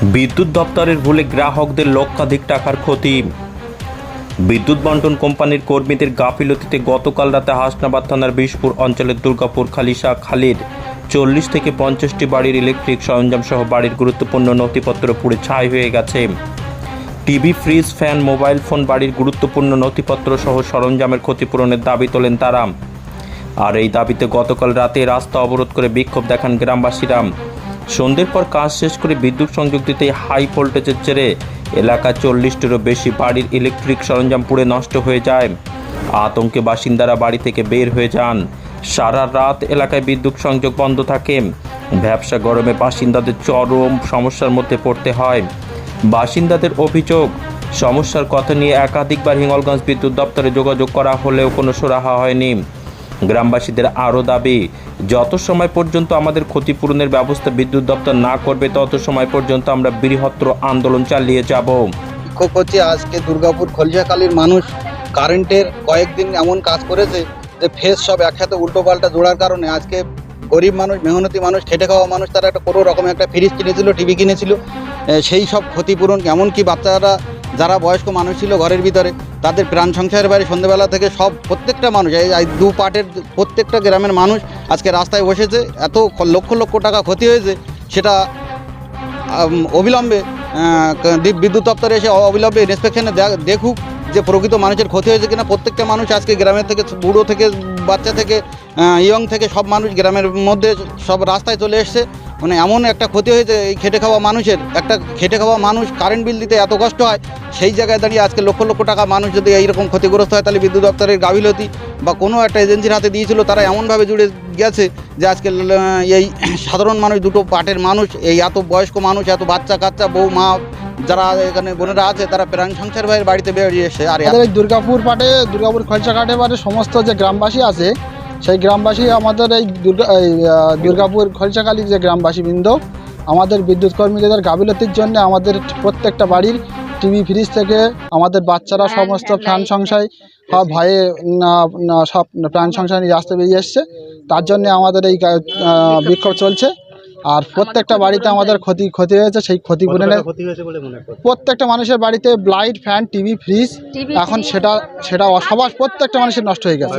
বিদ্যুৎ দপ্তরের ভুলে গ্রাহকদের লক্ষাধিক টাকার ক্ষতি। বিদ্যুৎ বন্টন কোম্পানির কর্মীদের গাফিলতিতে গতকাল রাতে হাসনাবাদ থানার বিশপুর অঞ্চলের দুর্গাপুর খালিশা খালির চল্লিশ থেকে পঞ্চাশটি বাড়ির ইলেকট্রিক সরঞ্জাম সহ বাড়ির গুরুত্বপূর্ণ নথিপত্র পুড়ে ছাই হয়ে গেছে। TV, fridge, fan, mobile phone বাড়ির গুরুত্বপূর্ণ নথিপত্র সহ সরঞ্জামের ক্ষতিপূরণের দাবি তোলেন তারা। আর এই দাবিতে গতকাল রাতে রাস্তা অবরোধ করে বিক্ষোভ দেখান গ্রামবাসীরা। সন্ধ্যের পর কাজ শেষ করে বিদ্যুৎ সংযোগ দিতে হাই ভোল্টেজের জেরে এলাকা চল্লিশটিরও বেশি বাড়ির ইলেকট্রিক সরঞ্জাম পুড়ে নষ্ট হয়ে যায়। আতঙ্কে বাসিন্দারা বাড়ি থেকে বের হয়ে যান। সারা রাত এলাকায় বিদ্যুৎ সংযোগ বন্ধ থাকে। ব্যবসা গরমে বাসিন্দাদের চরম সমস্যার মধ্যে পড়তে হয়। বাসিন্দাদের অভিযোগ, সমস্যার কথা নিয়ে একাধিকবার হিঙ্গলগঞ্জ বিদ্যুৎ দপ্তরে যোগাযোগ করা হলেও কোনো সুরাহা হয়নি। গ্রামবাসীদের আরও দাবি, যত সময় পর্যন্ত আমাদের ক্ষতিপূরণের ব্যবস্থা বিদ্যুৎ দপ্তর না করবে, তত সময় পর্যন্ত আমরা বৃহত্তর আন্দোলন চালিয়ে যাব। বিক্ষোভ হচ্ছে আজকে দুর্গাপুর খলজাকালির মানুষ। কারেন্টের কয়েকদিন এমন কাজ করেছে যে ফেস সব একসাথে উল্টো পাল্টা জোড়ার কারণে আজকে গরিব মানুষ, মেহনতি মানুষ, খেটে খাওয়া মানুষ, তারা একটা কোনো রকম একটা ফ্রিজ কিনেছিল, টিভি কিনেছিল। সেই সব ক্ষতিপূরণ, এমনকি বাচ্চারা যারা বয়স্ক মানুষ ছিল ঘরের ভিতরে, তাদের প্রাণ সংসারের বাইরে সন্ধ্যেবেলা থেকে সব প্রত্যেকটা মানুষ, এই দু পার্টের প্রত্যেকটা গ্রামের মানুষ আজকে রাস্তায় বসেছে, এত লক্ষ লক্ষ টাকা ক্ষতি হয়েছে, সেটা অবিলম্বে বিদ্যুৎ দপ্তরে এসে অবিলম্বে ইন্সপেকশনে দেখুক যে প্রকৃত মানুষের ক্ষতি হয়েছে কিনা। প্রত্যেকটা মানুষ আজকে গ্রামের থেকে, বুড়ো থেকে, বাচ্চা থেকে ইয়ং থেকে সব মানুষ গ্রামের মধ্যে সব রাস্তায় চলে এসছে। মানে এমন একটা ক্ষতি হয়েছে, এই খেটে খাওয়া মানুষের, একটা খেটে খাওয়া মানুষ কারেন্ট বিল দিতে এত কষ্ট হয়, সেই জায়গায় দাঁড়িয়ে আজকে লক্ষ লক্ষ টাকা মানুষ যদি এইরকম ক্ষতিগ্রস্ত হয়, তাহলে বিদ্যুৎ দপ্তরের গাফিলতি বা কোনো একটা এজেন্সির হাতে দিয়েছিল, তারা এমনভাবে জুড়ে গেছে যে আজকে এই সাধারণ মানুষ, দুটো পার্টের মানুষ, এই এত বয়স্ক মানুষ, এত বাচ্চা কাচ্চা, বউ, মা, যারা এখানে বোনেরা আছে, তারা প্রাণ সংসার ভাইয়ের বাড়িতে বেরিয়ে এসে, আর দুর্গাপুর পাটে, দুর্গাপুর খরচা ঘাটে পাটে সমস্ত যে গ্রামবাসী আছে সেই গ্রামবাসী আমাদের এই দুর্গা এই দুর্গাপুর খরচাকালীর যে গ্রামবাসী বৃন্দ আমাদের বিদ্যুৎ কর্মীদের গাফিলতির জন্য আমাদের প্রত্যেকটা বাড়ির টিভি ফ্রিজ থেকে আমাদের বাচ্চারা সমস্ত প্রাণ সংশয় সব ভয়ে না- না- সব প্রাণ সংশয় নিয়ে রাস্তায় বেরিয়ে এসছে। তার জন্য আমাদের এই বিক্ষোভ চলছে। আর প্রত্যেকটা বাড়িতে আমাদের ক্ষতি ক্ষতি হয়েছে সেই ক্ষতিপূরণের প্রত্যেকটা মানুষের বাড়িতে লাইট ফ্যান টিভি ফ্রিজ এখন সেটা সেটা সবার প্রত্যেকটা মানুষের নষ্ট হয়ে গেছে।